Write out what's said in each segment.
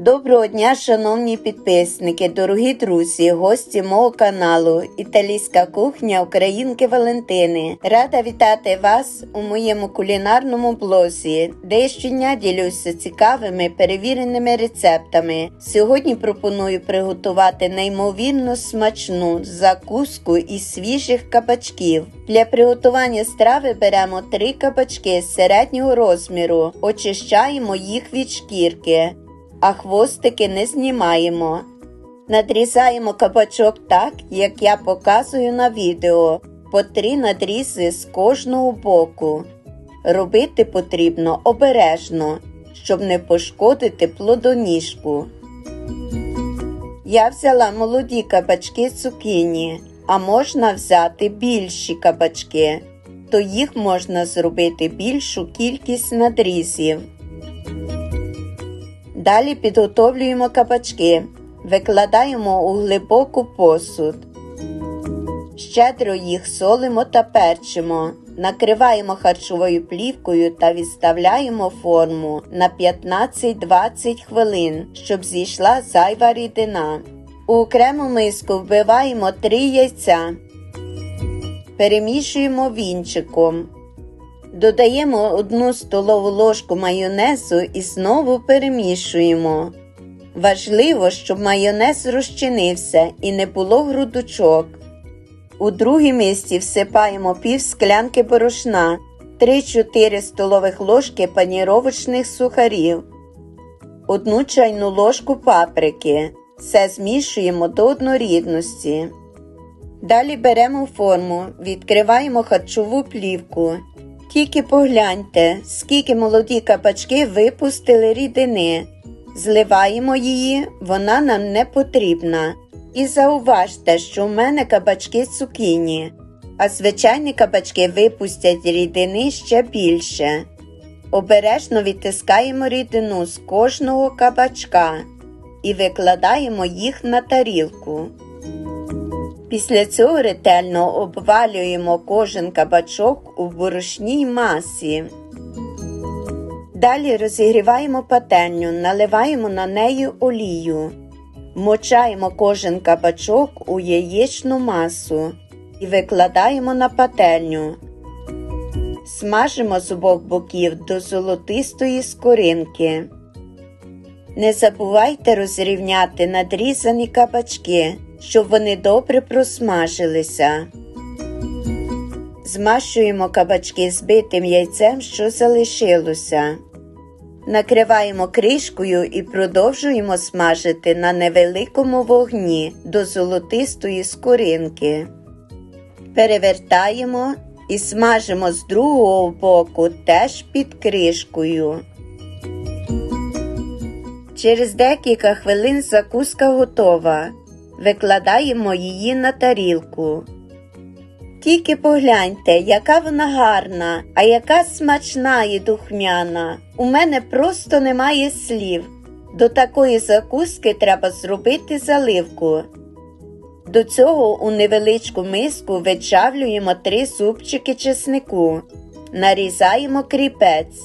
Доброго дня, шановні підписники, дорогі друзі, гості мого каналу Італійська кухня Українки Валентини. Рада вітати вас у моєму кулінарному блозі, де я щодня ділюся цікавими перевіреними рецептами. Сьогодні пропоную приготувати неймовірно смачну закуску із свіжих кабачків. Для приготування страви беремо 3 кабачки середнього розміру, очищаємо їх від шкірки а хвостики не знімаємо. Надрізаємо кабачок так, як я показую на відео, по три надрізи з кожного боку. Робити потрібно обережно, щоб не пошкодити плодоніжку. Я взяла молоді кабачки цукіні, а можна взяти більші кабачки, то їх можна зробити більшу кількість надрізів. Далі підготовлюємо кабачки, викладаємо у глибоку посуд. Щедро їх солимо та перчимо. Накриваємо харчовою плівкою та відставляємо форму на 15-20 хвилин, щоб зійшла зайва рідина. У окрему миску вбиваємо 3 яйця. Перемішуємо вінчиком. Додаємо 1 столову ложку майонезу і знову перемішуємо. Важливо, щоб майонез розчинився і не було грудочок. У другій мисці всипаємо пів склянки борошна, 3-4 столових ложки паніровочних сухарів, 1 чайну ложку паприки. Все змішуємо до однорідності. Далі беремо форму, відкриваємо харчову плівку. Тільки погляньте, скільки молоді кабачки випустили рідини. Зливаємо її, вона нам не потрібна. І зауважте, що в мене кабачки цукіні, а звичайні кабачки випустять рідини ще більше. Обережно відтискаємо рідину з кожного кабачка і викладаємо їх на тарілку. Після цього ретельно обвалюємо кожен кабачок у борошній масі. Далі розігріваємо пательню, наливаємо на неї олію, мочаємо кожен кабачок у яєчну масу і викладаємо на пательню. Смажимо з обох боків до золотистої скоринки. Не забувайте розрівняти надрізані кабачки щоб вони добре просмажилися. Змащуємо кабачки збитим яйцем, що залишилося. Накриваємо кришкою і продовжуємо смажити на невеликому вогні до золотистої скоринки. Перевертаємо і смажимо з другого боку теж під кришкою. Через декілька хвилин закуска готова викладаємо її на тарілку. Тільки погляньте, яка вона гарна, а яка смачна і духмяна. У мене просто немає слів. До такої закуски треба зробити заливку. До цього у невеличку миску вичавлюємо три зубчики чеснику, нарізаємо кріпець,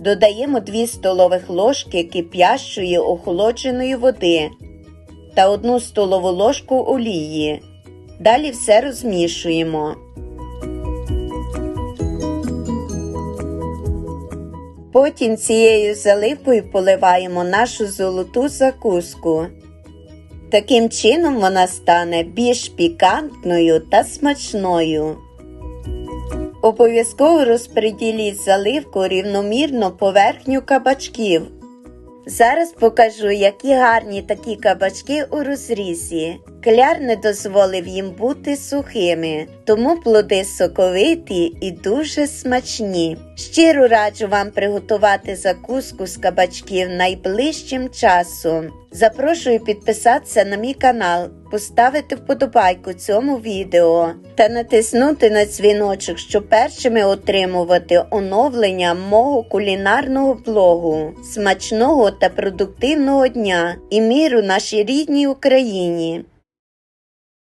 додаємо 2 столових ложки кип'ящої охолодженої води та 1 столову ложку олії. Далі все розмішуємо. Потім цією заливкою поливаємо нашу золоту закуску. Таким чином вона стане більш пікантною та смачною. Обов'язково розподіліть заливку рівномірно поверхню кабачків. Зараз покажу, які гарні такі кабачки у розрізі. Кляр не дозволив їм бути сухими, тому плоди соковиті і дуже смачні. Щиро раджу вам приготувати закуску з кабачків найближчим часом. Запрошую підписатися на мій канал, поставити вподобайку цьому відео та натиснути на дзвіночок, щоб першими отримувати оновлення мого кулінарного блогу, смачного та продуктивного дня і міру нашій рідній Україні.